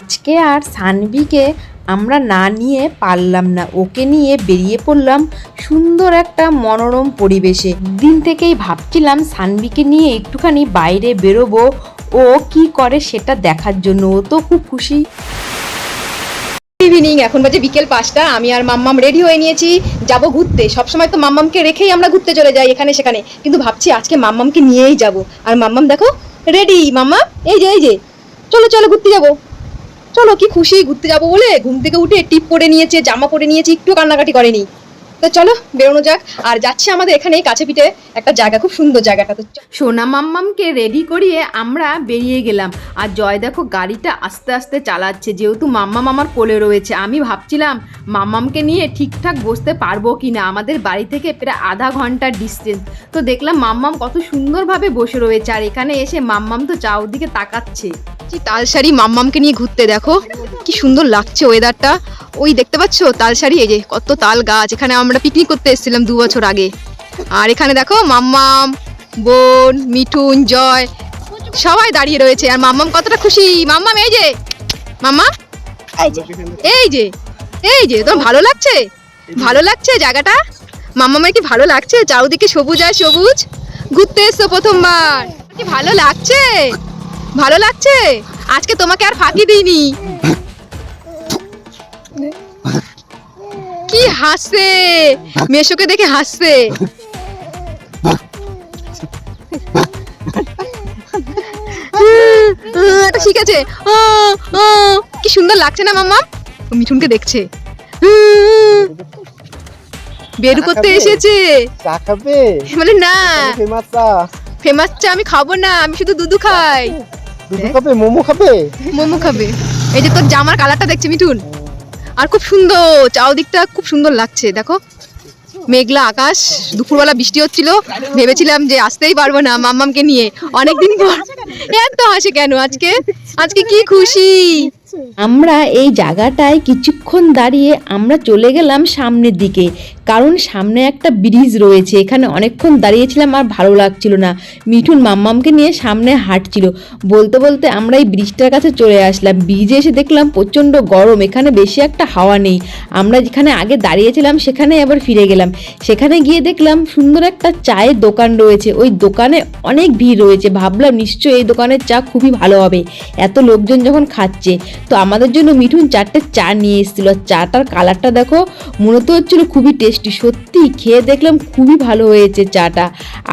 আজকে আর সানভিকে আমরা না নিয়ে পারলাম না। ওকে নিয়ে বেরিয়ে পড়লাম সুন্দর একটা মনোরম পরিবেশে। দিন থেকেই ভাবছিলাম সানভিকে নিয়ে একটুখানি বাইরে বেরোবো। ও কি করে সেটা দেখার জন্য, ও তো খুব খুশি। ইভিনিং এখন বাজে বিকেল পাঁচটা। আমি আর মাম্মাম রেডি হয়ে নিয়েছি। যাব ঘুরতে। সবসময় তো মাম্মামকে রেখেই আমরা ঘুরতে চলে যাই এখানে সেখানে। কিন্তু ভাবছি আজকে মাম্মামকে নিয়েই যাব। আর মাম্মাম দেখো রেডি মাম্মা এই যে এই যে। চলো চলো, ঘুরতে যাব। চলো কি খুশি, ঘুরতে যাব বলে? ঘুম থেকে উঠে টিপ পরে নিয়েছে, জামা পরে নিয়েছে একটু কান্নাকাটি করেনি। তো চলো বেরোনো যাক। আর যাচ্ছে আমাদের এখানেই কাছে পিঠে একটা জায়গা খুব সুন্দর জায়গাটা। তো সোনা মাম্মামকে রেডি করিয়ে আমরা বেরিয়ে গেলাম। আর জয় দেখো গাড়িটা আস্তে আস্তে চালাচ্ছে যেহেতু মাম্মাম আমার কোলে রয়েছে। আমি ভাবছিলাম মাম্মামকে নিয়ে ঠিকঠাক বসতে পারব কি না আমাদের বাড়ি থেকে প্রায় আধা ঘণ্টার ডিস্টেন্স তো দেখলাম মাম্মাম কত সুন্দরভাবে বসে রয়েছে। আর এখানে এসে মাম্মাম তো চাউদিকে তাকাচ্ছে। তালসারি মাম্মামকে নিয়ে ঘুরতে দেখো। কি সুন্দর লাগছে ওয়েদারটা ওই দেখতে পাচ্ছ? তালসারি এই যে কত তাল গাছ। এখানে আমরা পিকনিক করতে এসেছিলাম দু বছর আগে। আর এখানে দেখো মাম্মাম, বোন, মিঠুন, জয়, সবাই দাঁড়িয়ে রয়েছে। আর মাম্মাম কতটা খুশি। মাম্মাম, এই যে। মাম্মা, এই যে এই যে, তোমার ভালো লাগছে? ভালো লাগছে জায়গাটা? মাম্মামের কি ভালো লাগছে? চারদিকে সবুজ আর সবুজ। ঘুরতে এসছো প্রথমবার। কি ভালো লাগছে? ভালো লাগছে? আজকে তোমাকে আর ফাঁকি দিইনি। কি হাসছে। মেশোকে দেখে হাসছে। এটা ঠিক আছে। কি সুন্দর লাগছে না মাম্মা? মিঠুনকে দেখছে। বের করতে এসেছে। চা খাবে? বলে না। ফেমাস চা। ফেমাস চা আমি খাব না আমি শুধু দুধু খাই। দুধ খাবে? মোমো খাবে? মোমো খাবে। এই যে তোর জামার কালারটা দেখছে মিঠুন। আর খুব সুন্দর, চারদিকটা খুব সুন্দর লাগছে, দেখো। মেঘলা আকাশ, দুপুরবেলা বৃষ্টি হচ্ছিল, ভেবেছিলাম যে আসতেই পারব না মাম্মামকে নিয়ে। অনেকদিন পর, এত আসে কেন আজকে? আজকে কি খুশি? আমরা এই জায়গাটায় কিছুক্ষণ দাঁড়িয়ে আমরা চলে গেলাম সামনের দিকে। কারণ সামনে একটা ব্রিজ রয়েছে, এখানে অনেকক্ষণ দাঁড়িয়েছিলাম আর ভালো লাগছিল না। মিঠুন মাম্মামকে নিয়ে সামনে হাঁটছিল। বলতে বলতে আমরা এই ব্রিজটার কাছে চলে আসলাম। ব্রিজে এসে দেখলাম প্রচণ্ড গরম, এখানে বেশি একটা হাওয়া নেই। আমরা যেখানে আগে দাঁড়িয়েছিলাম সেখানে আবার ফিরে গেলাম। সেখানে গিয়ে দেখলাম সুন্দর একটা চায়ের দোকান রয়েছে। ওই দোকানে অনেক ভিড় রয়েছে। ভাবলাম নিশ্চয়ই এই দোকানের চা খুবই ভালো হবে। এত লোকজন যখন খাচ্ছে তো আমাদের জন্য মিঠুন চারটে চা নিয়ে এসেছিল। চাটার কালারটা দেখো, মনে তো হচ্ছিল খুবই টেস্টি সত্যি খেয়ে দেখলাম খুবই ভালো হয়েছে চাটা।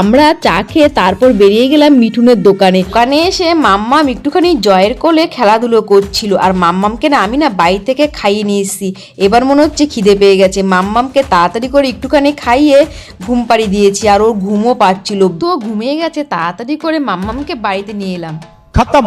আমরা চা খেয়ে তারপর বেরিয়ে গেলাম মিঠুনের দোকানে। দোকানে এসে মাম্মাম একটুখানি জয়ের কোলে খেলাধুলো করছিল। আর মাম্মামকে না আমি না বাড়ি থেকে খাইয়ে নিয়ে এসেছি। এবার মনে হচ্ছে খিদে পেয়ে গেছে। মাম্মামকে তাড়াতাড়ি করে একটুখানি খাইয়ে ঘুম পাড়ি দিয়েছি আর ওর ঘুমও পাচ্ছিল। তো ঘুমিয়ে গেছে, তাড়াতাড়ি করে মাম্মামকে বাড়িতে নিয়ে এলাম। খতম।